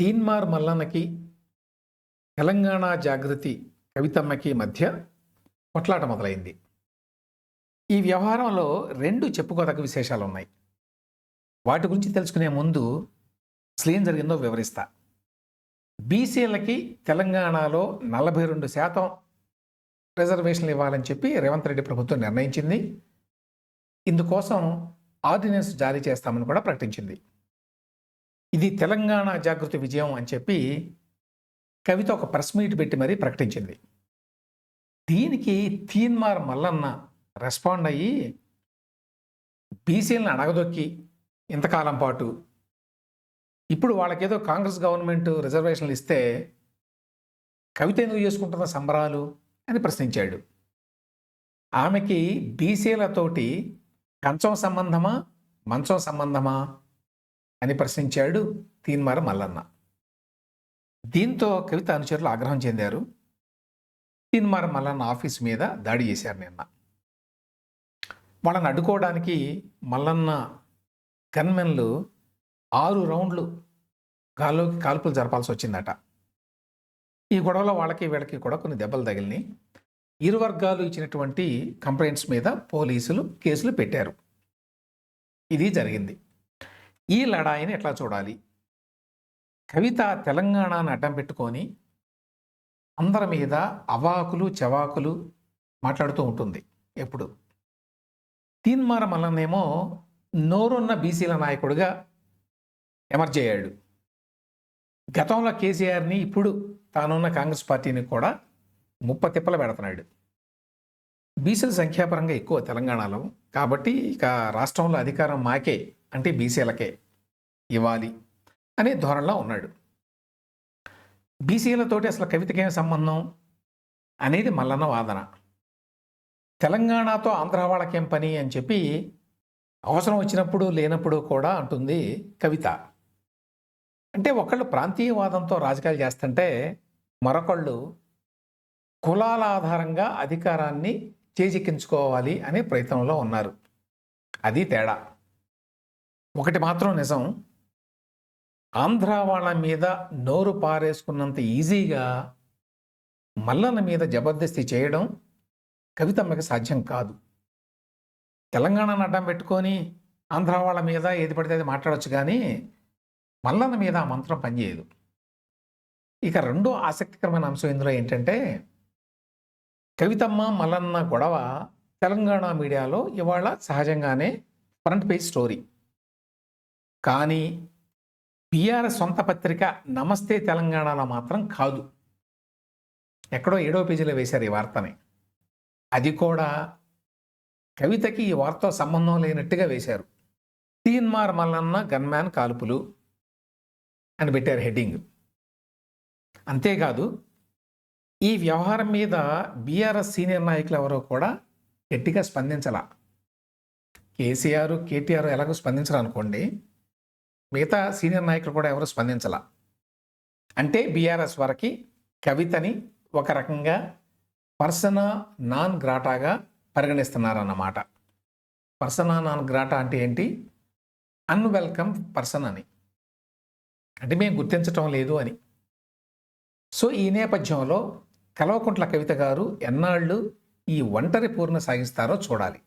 తీన్మార్ మల్లన్నకి తెలంగాణ జాగృతి కవితమ్మకి మధ్య కొట్లాట మొదలైంది. ఈ వ్యవహారంలో రెండు చెప్పుకోదగ్గ విశేషాలు ఉన్నాయి వాటి గురించి తెలుసుకునే ముందు అసలు ఏం జరిగిందో వివరిస్తా. బీసీలకి తెలంగాణలో నలభై రెండు శాతం రిజర్వేషన్లు ఇవ్వాలని చెప్పి రేవంత్ రెడ్డి ప్రభుత్వం నిర్ణయించింది. ఇందుకోసం ఆర్డినెన్స్ జారీ చేస్తామని కూడా ప్రకటించింది. ఇది తెలంగాణ జాగృతి విజయం అని చెప్పి కవిత ఒక ప్రెస్ మీట్ పెట్టి మరీ ప్రకటించింది. దీనికి తీన్మార్ మల్లన్న రెస్పాండ్ అయ్యి బీసీలను అడగదొక్కి ఇంతకాలం పాటు. ఇప్పుడు వాళ్ళకేదో కాంగ్రెస్ గవర్నమెంట్ రిజర్వేషన్లు ఇస్తే కవిత ఎందుకు చేసుకుంటున్న సంబరాలు అని ప్రశ్నించాడు. ఆమెకి బీసీలతోటి కంచం సంబంధమా మంచం సంబంధమా అని ప్రశ్నించాడు తీన్మార మల్లన్న. దీంతో కవిత అనుచరులు ఆగ్రహం చెందారు. తీన్మార మల్లన్న ఆఫీస్ మీద దాడి చేశారు నిన్న. వాళ్ళని అడ్డుకోవడానికి మల్లన్న గన్మెన్లు ఆరు రౌండ్లు గాల్లోకి కాల్పులు జరపాల్సి వచ్చిందట. ఈ గొడవలో వాళ్ళకి వీళ్ళకి కూడా కొన్ని దెబ్బలు తగిలినాయి. ఇరు వర్గాలు ఇచ్చినటువంటి కంప్లైంట్స్ మీద పోలీసులు కేసులు పెట్టారు. ఇది జరిగింది. ఈ లడాయిని ఎట్లా చూడాలి? కవిత తెలంగాణను అడ్డం పెట్టుకొని అందరి మీద అవాకులు చవాకులు మాట్లాడుతూ ఉంటుంది ఎప్పుడు. తీన్మార మల్లనేమో నోరున్న బీసీల నాయకుడిగా ఎమర్జ్ అయ్యాడు. గతంలో కేసీఆర్ని ఇప్పుడు తానున్న కాంగ్రెస్ పార్టీని కూడా ముప్ప తిప్పలు పెడుతున్నాడు. బీసీల సంఖ్యాపరంగా ఎక్కువ తెలంగాణలో. కాబట్టి ఇక రాష్ట్రంలో అధికారం మాకే. అంటే బీసీలకే ఇవ్వాలి అనే ధోరణిలో ఉన్నాడు. బీసీలతోటి అసలు కవితకేం సంబంధం అనేది మల్లన్న వాదన. తెలంగాణతో ఆంధ్ర వాళ్ళకేం పని అని చెప్పి అవసరం వచ్చినప్పుడు లేనప్పుడు కూడా అంటుంది కవిత. అంటే ఒకళ్ళు ప్రాంతీయవాదంతో రాజకీయాలు చేస్తుంటే మరొకళ్ళు కులాల ఆధారంగా అధికారాన్ని చేజిక్కించుకోవాలి అనే ప్రయత్నంలో ఉన్నారు. అది తేడా. ఒకటి మాత్రం నిజం. ఆంధ్ర వాళ్ళ మీద నోరు పారేసుకున్నంత ఈజీగా మల్లన మీద జబర్దస్తి చేయడం కవితమ్మకి సాధ్యం కాదు. తెలంగాణను అడ్డం పెట్టుకొని ఆంధ్ర వాళ్ళ మీద ఏది పడితే అది మాట్లాడవచ్చు కానీ మల్లన మీద ఆ మంత్రం పనిచేయదు. ఇక రెండో ఆసక్తికరమైన అంశం ఇందులో ఏంటంటే కవితమ్మ మల్లన్న గొడవ తెలంగాణ మీడియాలో ఇవాళ సహజంగానే ఫ్రంట్ పేజ్ స్టోరీ. కానీ బీఆర్ఎస్ సొంత పత్రిక నమస్తే తెలంగాణలో మాత్రం కాదు. ఎక్కడో ఏడో పేజీలో వేశారు ఈ వార్తని. అది కూడా కవితకి ఈ వార్త సంబంధం లేనట్టుగా వేశారు. తీన్మార్ మల్లన్న గన్మ్యాన్ కాల్పులు అని పెట్టారు హెడ్డింగ్. అంతేకాదు ఈ వ్యవహారం మీద బీఆర్ఎస్ సీనియర్ నాయకులు ఎవరో కూడా గట్టిగా స్పందించాల. కేసీఆర్ కేటీఆర్ ఎలాగో స్పందించరు అనుకోండి మిగతా సీనియర్ నాయకులు కూడా ఎవరు స్పందించాల? అంటే బీఆర్ఎస్ వారికి కవితని ఒక రకంగా పర్సనా నాన్ గ్రాటాగా పరిగణిస్తున్నారన్నమాట. పర్సనా నాన్ గ్రాటా అంటే ఏంటి? అన్వెల్కమ్ పర్సన్ అని. అంటే మేము గుర్తించటం లేదు అని. సో ఈ నేపథ్యంలో కల్వకుంట్ల కవిత గారు ఎన్నాళ్ళు ఈ ఒంటరి పూర్ణ సాగిస్తారో చూడాలి.